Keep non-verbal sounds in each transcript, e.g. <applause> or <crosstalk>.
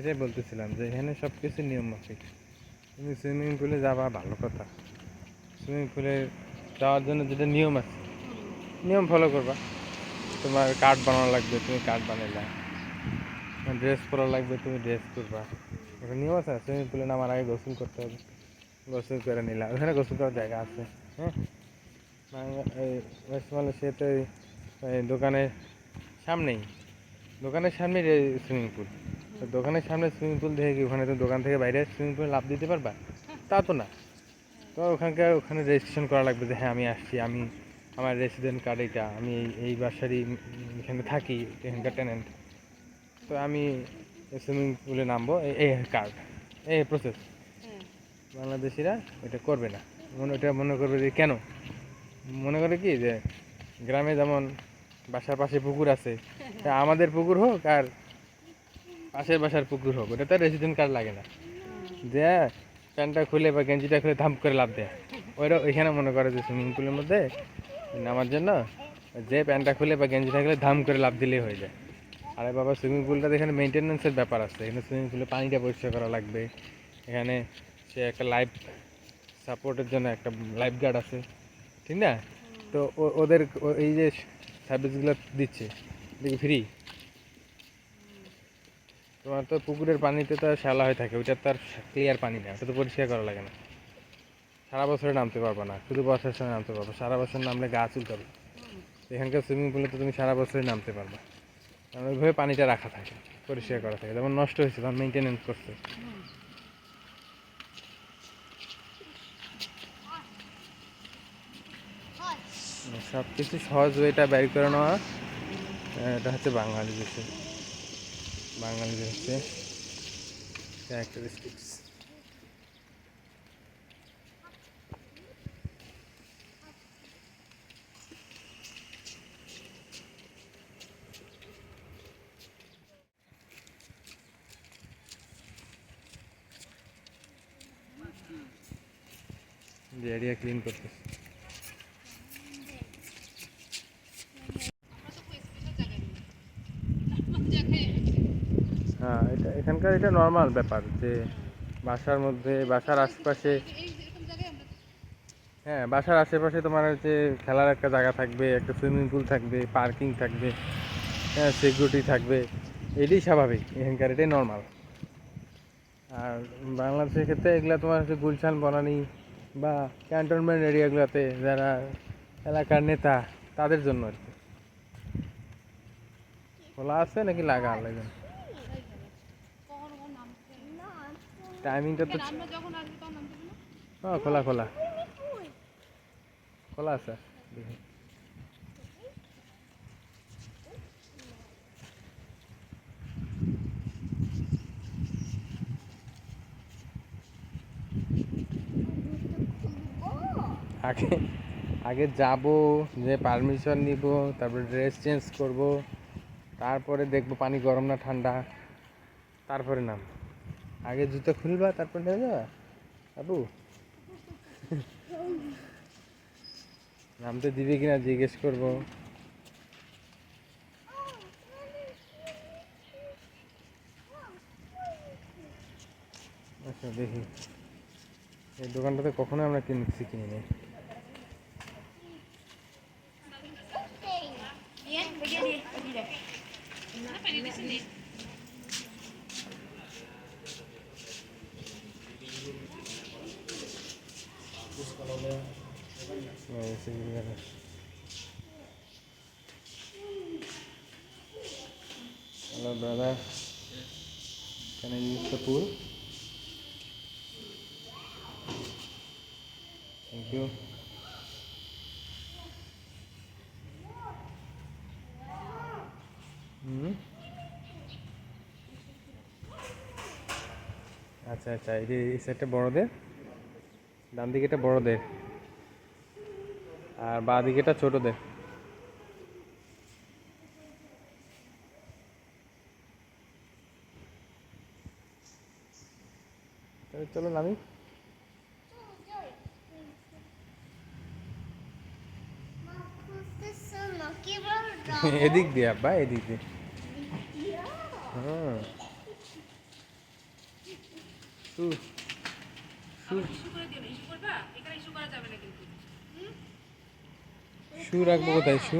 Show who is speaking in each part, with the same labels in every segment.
Speaker 1: সেটাই বলতেছিলাম যে এখানে সব কিছু নিয়ম মাফিক তুমি সুইমিং পুলে যাবা, ভালো কথা। সুইমিং পুলে যাওয়ার জন্য যেটা নিয়ম আছে, নিয়ম ফলো করবা। তোমার কার্ড বানানো লাগবে, তুমি কার্ড বানাইলা। ড্রেস পরা লাগবে, তুমি ড্রেস করবা একটা নিয়ম আছে সুইমিং পুলে নামার আগে গোসল করতে হবে। গোসল করে নিলাম ওখানে গোসল করার জায়গা আছে হ্যাঁ? মালয়েশিয়াতে ওই এই দোকানের সামনেই। দোকানের সামনে সুইমিং পুল তো দোকানের সামনে সুইমিং পুল দেখে কি ওখানে তো দোকান থেকে বাইরে সুইমিং পুলে লাভ দিতে পারবা? তা তো না। তো ওখানকার ওখানে রেজিস্ট্রেশন করা লাগবে যে হ্যাঁ আমি আসছি আমি আমার রেসিডেন্ট কার্ড এটা আমি এই এই বাসারই এখানে থাকি এখানকার টেনেন্ট তো আমি সুইমিং পুলে নামবো এই- কার্ড এই প্রসেস বাংলাদেশিরা এটা করবে না। মনে এটা মনে করবে যে কেন? মনে করে কি যে গ্রামে যেমন বাসার পাশে পুকুর আছে <laughs> আমাদের পুকুর হোক আর পাশের বাসার পুকুর হোক ওটা তো রেসিডেন্ট কার্ড লাগে না। যে প্যান্টটা খুলে বা গেঞ্জিটা খুলে ধাম করে লাভ দেয়। ওইটা ওইখানে মনে করে যে সুইমিং পুলের মধ্যে নামার জন্য যে প্যান্টটা খুলে বা গেঞ্জিটা খুলে ধাম করে লাভ দিলেই হয়ে যায়। আরে বাবা সুইমিং পুলটা এখানে মেনটেন্যান্সের ব্যাপার আছে। এখানে সুইমিং পুলে পানিটা পরিষ্কার করা লাগবে। এখানে সে একটা লাইফ সাপোর্টের জন্য একটা লাইফ গার্ড আছে। ঠিক না? তো ওদের এই যে সার্ভিসগুলো দিচ্ছে দেখি ফ্রি তোমার তো পুকুরের পানিতে তো শ্যালা হয়ে থাকে ওইটা তো আর ক্লিয়ার পানি না ওটা তো পরিষ্কার করা লাগে না। সারা বছরে নামতে পারবে না, শুধু বর্ষার সময় নামতে পারবে, সারা বছর নামলে গা চুলকাবে। এখানকার সুইমিং পুলে তো তুমি সারা বছরই নামতে পারবে। কারণ ওইভাবে পানিটা রাখা থাকে, পরিষ্কার করা থাকে, যেমন নষ্ট হয়েছে তখন মেনটেনেন্স করছে সব কিছু সহজ ওয়েটা ব্যয় করে নেওয়া এটা হচ্ছে বাঙালি দেশে বাঙালি হচ্ছে ক্যারেক্টারিস্টিক্স যে এরিয়া ক্লিন করতেছে হ্যাঁ এটা এখানকার এটা নর্মাল ব্যাপার যে বাসার মধ্যে, বাসার আশেপাশে হ্যাঁ বাসার আশেপাশে তোমার হচ্ছে খেলার একটা জায়গা থাকবে, একটা সুইমিং পুল থাকবে পার্কিং থাকবে হ্যাঁ সিকিউরিটি থাকবে, এটাই স্বাভাবিক, এখানকার এটাই নর্মাল আর বাংলাদেশের ক্ষেত্রে এগুলো তোমার হচ্ছে গুলশান, বনানি বা ক্যান্টনমেন্ট এরিয়াগুলোতে যারা এলাকার নেতা, তাদের জন্য আর কি। খোলা আছে নাকি লাগা লাগে টাইমিংটা তো হ্যাঁ খোলা খোলা। খোলা আছে। দেখি আগে আগে যাব যে পারমিশন নিব তারপরে ড্রেস চেঞ্জ করব তারপরে দেখব পানি গরম না ঠান্ডা তারপরে নাম আগে জুতো খুলবা, তারপর নেমে যাবা? আবু নামতে দিবে কিনা জিজ্ঞেস করব। আচ্ছা দেখি। এই দোকানটাতে কখনো আমরা কিনছি কিনি You. হুম আচ্ছা আচ্ছা এই এই সাইডটা বড়দের ডান দিকে এটা বড়দের আর বাঁ দিকে এটা ছোটদের চলো নামি। <laughs> এদিক দিয়ে আব্বা, এদিক দিয়ে। হ্যাঁ। শু রাখব কোথায় শু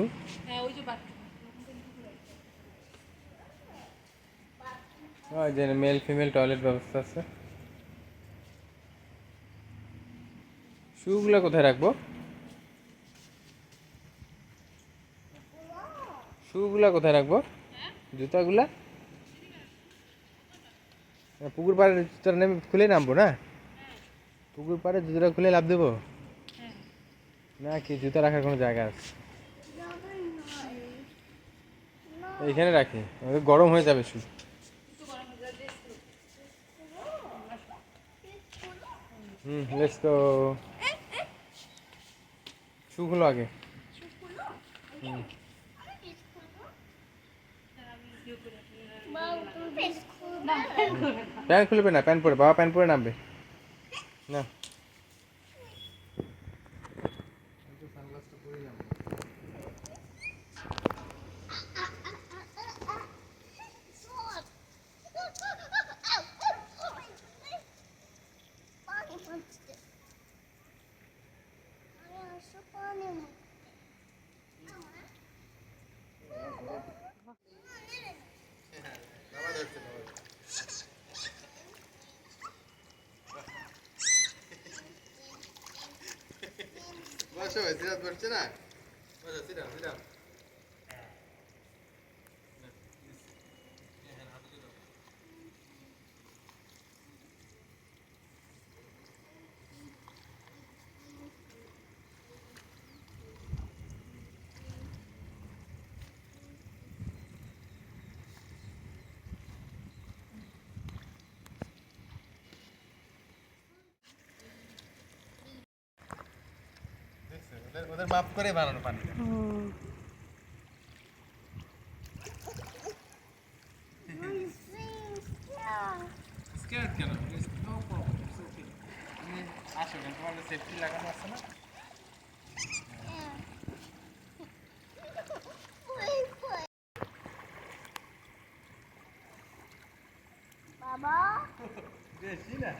Speaker 2: যে
Speaker 1: মেল ফিমেল টয়লেট ব্যবস্থা আছে। শুগুলো কোথায় রাখব? শুগুলা কোথায় রাখব? জুতাগুলা? হ্যাঁ, পুকুর পাড়ে জুতাটা নেমে খুলে নামবো না? পুকুর পাড়ে জুতোটা খুলে লাভ দেবো? না কি জুতা রাখার কোনো জায়গা আছে? এইখানে রাখি গরম হয়ে যাবে শু
Speaker 2: একটু গরম যাবে একটু
Speaker 1: হুম শুগুলো আগে। হুম। প্যান্ট খুলবে। না প্যান্ট পরে বাবা প্যান্ট পরে নামবে। না। বসো সিরাজ পড়ছে না বসো সিরাজ সিরাজ ওদের ওদের মাপ করে বানানো পানি। স্কেয়ার কেন? নো প্রবলেম ইটস ওকে তুমি আসো কেন সেফটি লাগানো আছে না?
Speaker 3: বাবা?
Speaker 1: বেশি না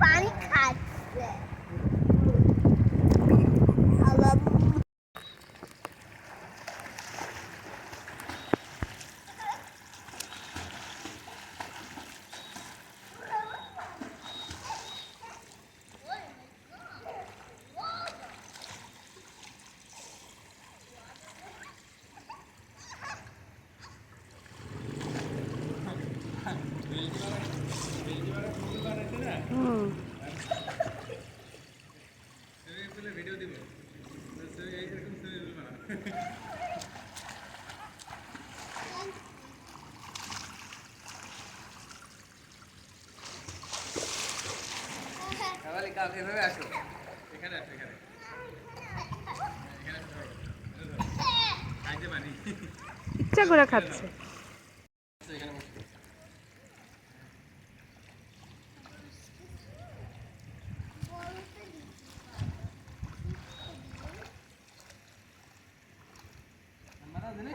Speaker 3: পানি খাচ্ছে আবার
Speaker 1: ভিডিও দিব এরকম সুইমিং পুল বানাও তাহলে কালকে এভাবে আসো। এখানে আসো এখানে। পারি।
Speaker 2: ইচ্ছা করে খাচ্ছে
Speaker 1: এখানে বসো আমরা জানি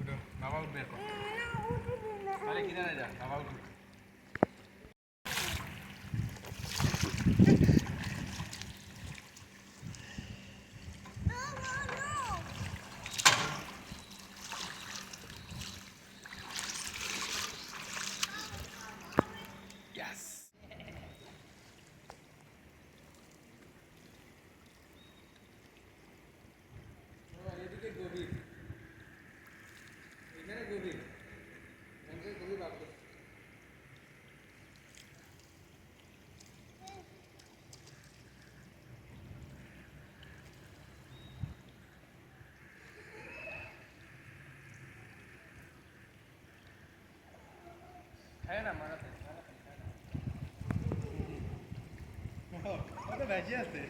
Speaker 1: উঠো বাবা উঠবে এখন আরে কিনারে যা বাবা উঠবে খায় না মারাতে ওটা বেঁচে আছে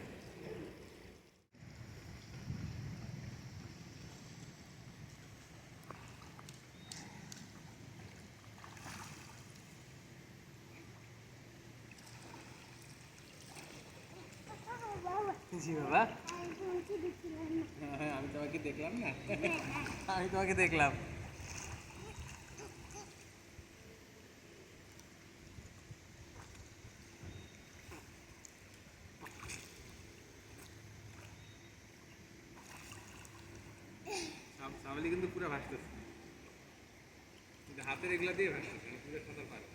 Speaker 1: জি বাবা হ্যাঁ, আমি তোমাকে দেখলাম না আমি তোমাকে দেখলাম কিন্তু হাতের এগুলা দিয়ে ভাসতেছে আমি পুরো সাঁতার পারব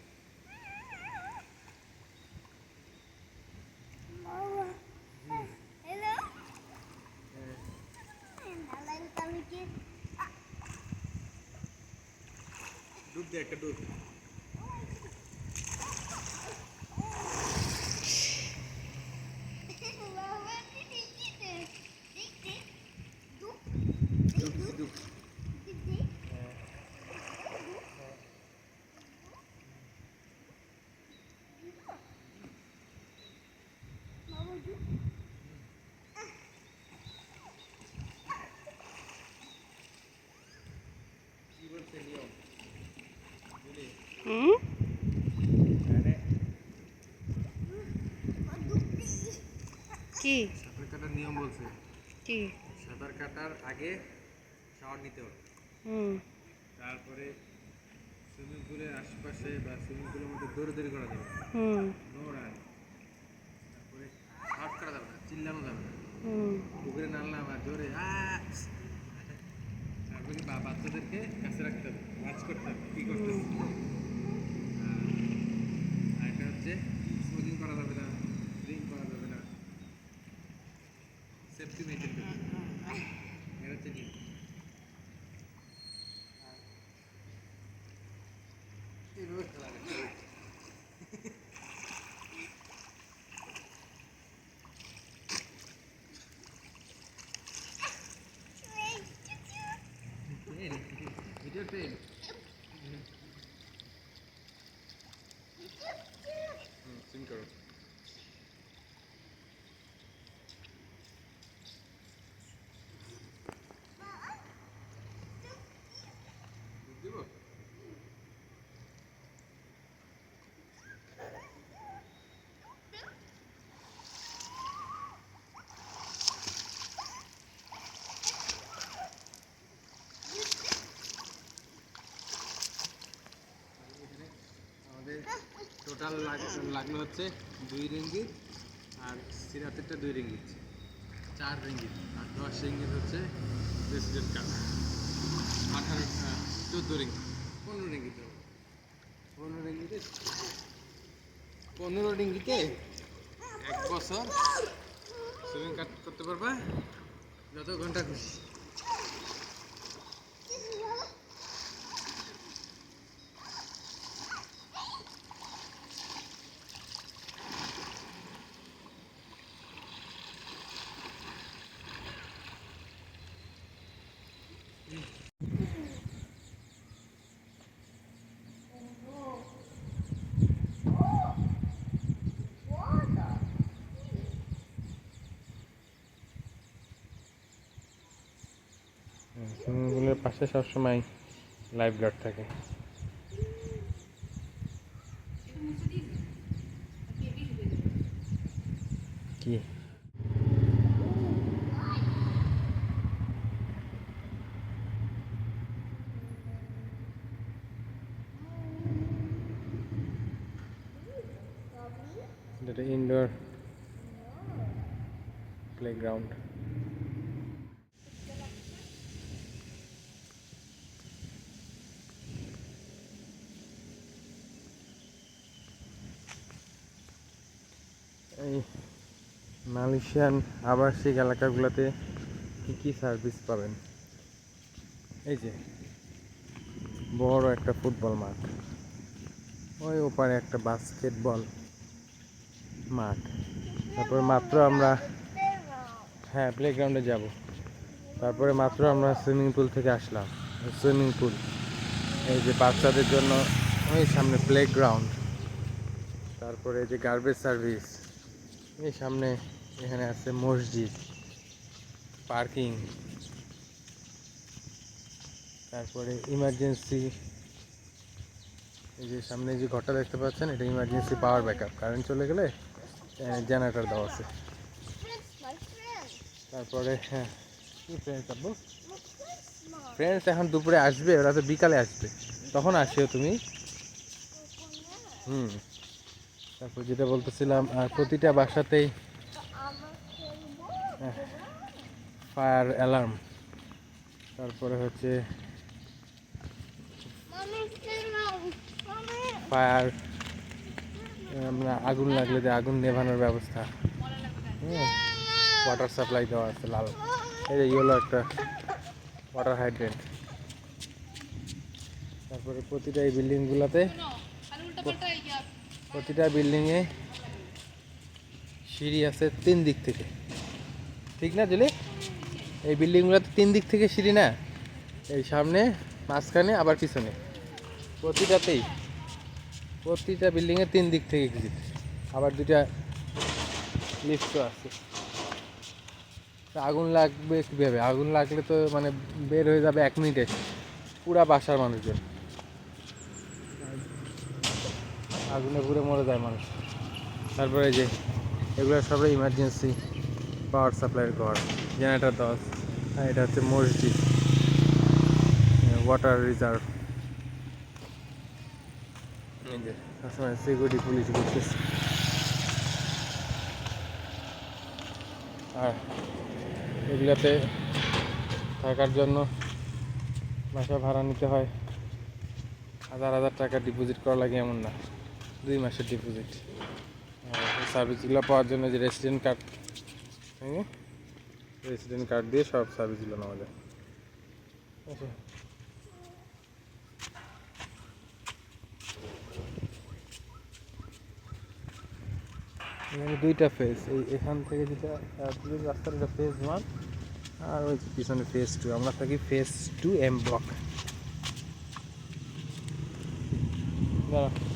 Speaker 3: হ্যালো নালাইন আমি কি
Speaker 1: ডুব দে একটা ডুব
Speaker 3: বাবা কি দিতে দিতে দুপ
Speaker 1: ডুব দিছি, ডুব
Speaker 3: দিতে বাবা দুপ
Speaker 1: কি বলছে নিয়ম বুঝলি
Speaker 2: হুম
Speaker 1: আরে
Speaker 2: কি?
Speaker 1: সাঁতার কাটার নিয়ম বলছে।
Speaker 2: কি?
Speaker 1: সাঁতার কাটার আগে শাওয়ার নিতে হবে।
Speaker 2: হুম।
Speaker 1: তারপরে সুইমিং পুলের আশেপাশে বা সুইমিং পুলের মধ্যে দৌড়াদৌড়ি করা যাবে।
Speaker 2: হুম।
Speaker 1: তারপরে শার্ট করা যাবে না চিল্লানো যাবে না।
Speaker 2: হুম।
Speaker 1: পুকুরে নামলাম আর জোরে তারপরে বা বাচ্চাদেরকে কাছে রাখতে হবে ওয়াচ করতে হবে কী করতেছে আর হচ্ছে স্মোকিং করা যাবে না ড্রিঙ্ক করা যাবে না। সেফটি মেনটেন করতে এটা হচ্ছে নিয়ম। এইভাবে খেলা হবে। ট্রেন ভিডিও ট্রেন সিম করো দিব আমাদের টোটাল লাগল হচ্ছে দুই রিঙ্গিত আর সিরাতেরটা দুই রিঙ্গিত চার রিঙ্গিত আর দশ রিঙ্গিত হচ্ছে প্রেসিডেন্ট কার্ড আঠারো চোদ্দ রিঙ্গিত পনেরো রিঙ্গিত। পনেরো রিঙ্গিতে পনেরো রিঙ্গিতে এক বছর সুইমিং কাট করতে পারবা। যত ঘণ্টা খুশি। সুইমিং পুলের পাশে সবসময় লাইফ গার্ড থাকে। কি? এটা ইনডোর প্লেগ্রাউন্ড এই মালয়েশিয়ান আবাসিক এলাকাগুলোতে কী কী সার্ভিস পাবেন? এই যে, বড় একটা ফুটবল মাঠ। ওই ওপারে একটা বাস্কেটবল মাঠ। তারপরে মাত্র আমরা হ্যাঁ প্লেগ্রাউন্ডে যাব। তারপরে মাত্র আমরা সুইমিং পুল থেকে আসলাম। সুইমিং পুল এই যে বাচ্চাদের জন্য ওই সামনে প্লেগ্রাউন্ড তারপরে এই যে গার্বেজ সার্ভিস এই সামনে এখানে আছে মসজিদ। পার্কিং। তারপরে ইমার্জেন্সি। এই যে সামনে যে ঘরটা দেখতে পাচ্ছেন এটা ইমার্জেন্সি পাওয়ার ব্যাকআপ। কারেন্ট চলে গেলে জেনারেটর দেওয়া আছে. তারপরে হ্যাঁ কি ফ্রেন্ডস আব্বু? ফ্রেন্ডস এখন দুপুরে আসবে ওরা তো বিকালে আসবে। তখন আসিও তুমি। হুম। তারপর যেটা বলতেছিলাম আর প্রতিটা বাসাতেই। Fire alarm. তারপরে হচ্ছে ফায়ার আগুন লাগলে যে আগুন নেভানোর ব্যবস্থা। ওয়াটার সাপ্লাই দেওয়া আছে লাল। এই যে ইয়েলো একটা ওয়াটার হাইড্রেন্ট তারপরে প্রতিটা এই বিল্ডিংগুলোতে প্রতিটা বিল্ডিংয়ে সিঁড়ি আছে তিন দিক থেকে। ঠিক না, জুলি? এই বিল্ডিংগুলো তো তিন দিক থেকে সিঁড়ি না। এই সামনে, মাঝখানে, আবার পিছনে। প্রতিটাতেই, প্রতিটা বিল্ডিংয়ে তিন দিক থেকে এক্সিট আবার দুটা লিফটও আছে। আগুন লাগবে কীভাবে? আগুন লাগলে তো মানে বের হয়ে যাবে এক মিনিটে। পুরা বাসার মানুষজন। আগুনে পুড়ে মরে যায় মানুষ। তারপরে যে, এগুলো সবাই ইমার্জেন্সি পাওয়ার সাপ্লাইয়ের ঘর, জেনারেটর দশ, আর এটা হচ্ছে মসজিদ ওয়াটার রিজার্ভ সিকিউরিটি পুলিশ করতেছে। আর এগুলাতে থাকার জন্য বাসা ভাড়া নিতে হয়। হাজার হাজার টাকা ডিপোজিট করা লাগে এমন না, দুই মাসের ডিপোজিট সার্ভিসগুলো পাওয়ার জন্য যে রেসিডেন্ট কার্ড রেসিডেন্ট কার্ড দিয়ে সব সার্ভিসগুলো নেওয়া যায়। আচ্ছা। দুইটা ফেজ এই এখান থেকে যেটা রাস্তার এটা ফেজ ওয়ান আর ওই পিছনে ফেজ টু আমরা থাকি ফেজ টু এম ব্লক দাঁড়া।